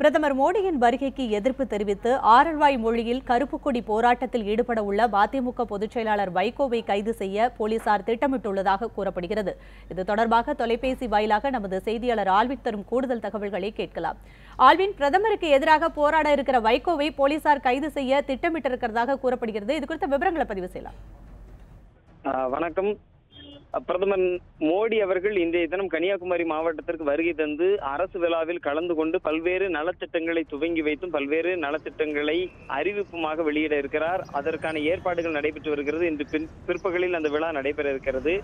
பிரதமர் மோடியின் வருகைக்கு எதிர்ப்பு தெரிவித்து ஆரல்வாய் மொழியில் கருப்புக்கொடி போராட்டத்தில் ஈடுபட உள்ள மதிமுக பொதுச் செயலாளர் வைகோவை கைது செய்ய போலீசார் திட்டமிட்டுள்ளதாக கூறப்படுகிறது. இது தொடர்பாக தொலைபேசி வாயிலாக நமது செய்தியாளர் ஆல்வின் தரும் கூடுதல் தகவல்களை கேட்கலாம். ஆல்வின் பிரதமருக்கு எதிராக போராட இருக்கிற வைகோவை போலீசார் கைது செய்ய திட்டமிட்டிருக்கிறதாக கூறப்படுகிறது. இது குறித்த விவரங்களை பதிவு செய்யலாம். வணக்கம். பிரதமர் மோடி அவர்கள் இன்றைய தினம் கன்னியாகுமரி மாவட்டத்திற்கு வருகை தந்து அரசு விழாவில் கலந்து கொண்டு பல்வேறு நலத்திட்டங்களை துவங்கி வைத்தும் பல்வேறு நலத்திட்டங்களை அறிவிப்புமாக வெளியிட இருக்கிறார். அதற்கான ஏற்பாடுகள் நடைபெற்று வருகிறது. இன்று பின் பிற்பகலில் அந்த விழா நடைபெற இருக்கிறது.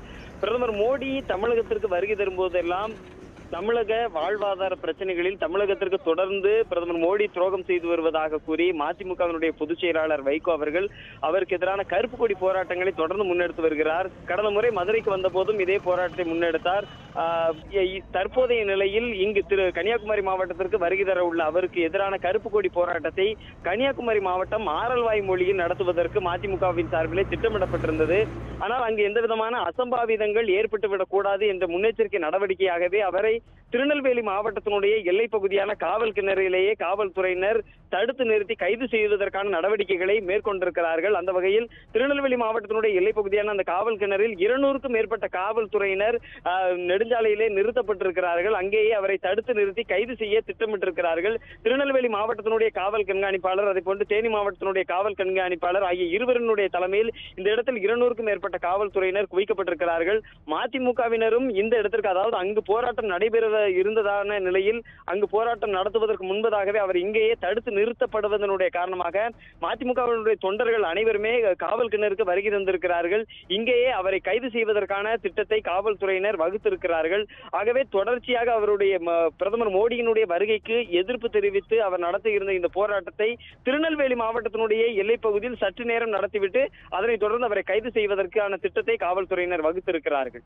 பிரதமர் மோடி தமிழகத்திற்கு வருகை தரும்போதெல்லாம் தமிழக வாழ்வாதார பிரச்சனைகளில் தமிழகத்திற்கு தொடர்ந்து பிரதமர் மோடி துரோகம் செய்து வருவதாக கூறி மதிமுகவினுடைய பொதுச் செயலாளர் வைகோ அவர்கள் அவருக்கு எதிரான கருப்பு கொடி போராட்டங்களை தொடர்ந்து முன்னெடுத்து வருகிறார். கடந்த முறை மதுரைக்கு வந்த போதும் இதே போராட்டத்தை முன்னெடுத்தார். தற்போதைய நிலையில் இங்கு திரு கன்னியாகுமரி மாவட்டத்திற்கு வருகை தர உள்ள அவருக்கு எதிரான கருப்பு கொடி போராட்டத்தை கன்னியாகுமரி மாவட்டம் ஆரல்வாய் மொழியில் நடத்துவதற்கு மதிமுகவின் சார்பிலே திட்டமிடப்பட்டிருந்தது. ஆனால் அங்கு எந்த விதமான அசம்பாவிதங்கள் ஏற்பட்டுவிடக் கூடாது என்ற முன்னெச்சரிக்கை நடவடிக்கையாகவே அவரை திருநெல்வேலி மாவட்டத்தினுடைய எல்லைப் பகுதியான காவல் கிணறிலேயே காவல்துறையினர் தடுத்து நிறுத்தி கைது செய்வதற்கான நடவடிக்கைகளை மேற்கொண்டிருக்கிறார்கள். அந்த வகையில் திருநெல்வேலி மாவட்டத்தினுடைய எல்லைப் பகுதியான அந்த காவல் கிணறில் இருநூறுக்கும் மேற்பட்ட காவல்துறையினர் நெடுஞ்சாலையிலே நிறுத்தப்பட்டிருக்கிறார்கள். அங்கேயே அவரை தடுத்து நிறுத்தி கைது செய்ய திட்டமிட்டிருக்கிறார்கள். திருநெல்வேலி மாவட்டத்தினுடைய காவல் கண்காணிப்பாளர் அதை போன்று தேனி மாவட்டத்தினுடைய காவல் கண்காணிப்பாளர் ஆகிய இருவரினுடைய தலைமையில் இந்த இடத்தில் இருநூறுக்கும் மேற்பட்ட காவல்துறையினர் குவிக்கப்பட்டிருக்கிறார்கள். மதிமுகவினரும் இந்த இடத்திற்கு அதாவது அங்கு போராட்டம் நடை நடைபெற இருந்ததான நிலையில் அங்கு போராட்டம் நடத்துவதற்கு முன்பதாகவே அவர் இங்கேயே தடுத்து நிறுத்தப்படுவதனுடைய காரணமாக மதிமுகவினுடைய தொண்டர்கள் அனைவருமே காவல் கிணறுக்கு வருகை தந்திருக்கிறார்கள். இங்கேயே அவரை கைது செய்வதற்கான திட்டத்தை காவல்துறையினர் வகுத்திருக்கிறார்கள். ஆகவே தொடர்ச்சியாக அவருடைய பிரதமர் மோடியினுடைய வருகைக்கு எதிர்ப்பு தெரிவித்து அவர் நடத்தியிருந்த இந்த போராட்டத்தை திருநெல்வேலி மாவட்டத்தினுடைய எல்லைப்பகுதியில் சற்று நேரம் நடத்திவிட்டு அதனைத் தொடர்ந்து அவரை கைது செய்வதற்கான திட்டத்தை காவல்துறையினர் வகுத்திருக்கிறார்கள்.